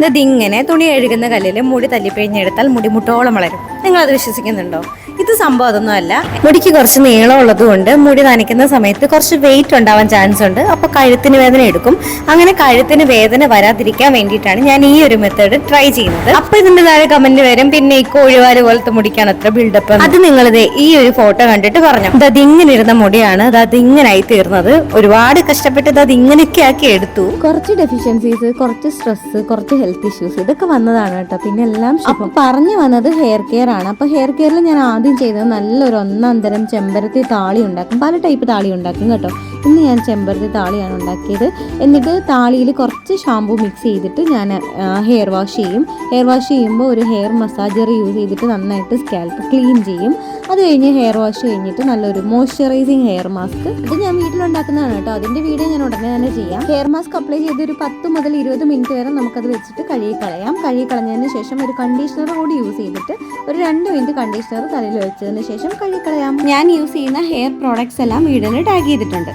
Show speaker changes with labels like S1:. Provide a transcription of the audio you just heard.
S1: ഇത് ഇങ്ങനെ തുണി എഴുകുന്ന കല്ലിൽ മുടി തല്ലിപ്പിഴിഞ്ഞെടുത്താൽ മുടി മുട്ടോളം വളരും. നിങ്ങൾ അത് വിശ്വസിക്കുന്നുണ്ടോ? ഇത് സംഭവം അതൊന്നുമല്ല മുടിക്ക് കുറച്ച് നീളമുള്ളത് കൊണ്ട് മുടി നനയ്ക്കുന്ന സമയത്ത് കുറച്ച് വെയിറ്റ് ഉണ്ടാവാൻ ചാൻസ് ഉണ്ട്. അപ്പോൾ കഴുത്തിന് വേദന എടുക്കും. അങ്ങനെ കഴുത്തിന് വേദന വരാതിരിക്കാൻ വേണ്ടിയിട്ടാണ് ഞാൻ ഈ ഒരു മെത്തേഡ് ട്രൈ ചെയ്യുന്നത്. അപ്പോൾ ഇതിന്റെ താഴെ കമന്റ് വരും. പിന്നെ ഈ കോഴിവാൽ പോലത്തെ മുടിക്കാണ് അത്ര ബിൽഡപ്പ് അത് നിങ്ങളിത് ഈ ഒരു ഫോട്ടോ കണ്ടിട്ട് പറഞ്ഞു. അത് ഇങ്ങനെ ഇരുന്ന മുടിയാണ്. അത് ഇങ്ങനായി തീർന്നത്. ഒരുപാട് കഷ്ടപ്പെട്ട് അത് ഇങ്ങനെയൊക്കെ ആക്കി എടുത്തു. കുറച്ച് ഡെഫിഷ്യൻസീസ് കുറച്ച് സ്ട്രെസ് കുറച്ച് ഹെൽത്ത് ഇഷ്യൂസ് ഇതൊക്കെ വന്നതാണ് കേട്ടോ. പിന്നെ എല്ലാം പറഞ്ഞു വന്നത് ഹെയർ കെയർ ആണ്. അപ്പൊ ഹെയർ കെയറിൽ ഞാൻ ആദ്യം ചെയ്തത് നല്ലൊരു ഒന്നാം തരം ചെമ്പരത്തി താളി ഉണ്ടാക്കും. പല ടൈപ്പ് താളി ഉണ്ടാക്കും കേട്ടോ. ഇന്ന് ഞാൻ ചെമ്പരത്തി താളിയാണ് ഉണ്ടാക്കിയത്. എന്നിട്ട് താളിയിൽ കുറച്ച് ഷാമ്പു മിക്സ് ചെയ്തിട്ട് ഞാൻ ഹെയർ വാഷ് ചെയ്യും. ഹെയർ വാഷ് ചെയ്യുമ്പോൾ ഒരു ഹെയർ മസാജർ യൂസ് ചെയ്തിട്ട് നന്നായിട്ട് സ്കാൽപ്പ് ക്ലീൻ ചെയ്യും. അത് കഴിഞ്ഞ് ഹെയർ വാഷ് കഴിഞ്ഞിട്ട് നല്ലൊരു മോയ്സ്ചറൈസിങ് ഹെയർ മാസ്ക് ഇത് ഞാൻ വീട്ടിലുണ്ടാക്കുന്നതാണ് കേട്ടോ. അതിന്റെ വീഡിയോ ഞാൻ ഉടനെ തന്നെ ചെയ്യാം. ഹെയർ മാസ്ക് അപ്ലൈ ചെയ്ത് ഒരു പത്ത് മുതൽ ഇരുപത് മിനിറ്റ് വരെ നമുക്കത് വെച്ചിട്ട് കഴുകി കളയാം കഴുകി കളഞ്ഞതിന് ശേഷം ഒരു കണ്ടീഷണർ കൂടി യൂസ് ചെയ്തിട്ട് ഒരു രണ്ട് മിനിറ്റ് കണ്ടീഷണർ തലയിൽ വെച്ചതിന് ശേഷം കഴുകി കളയാം ഞാൻ യൂസ് ചെയ്യുന്ന ഹെയർ പ്രോഡക്ട്സ് എല്ലാം വീടിന് ടാഗ് ചെയ്തിട്ടുണ്ട്.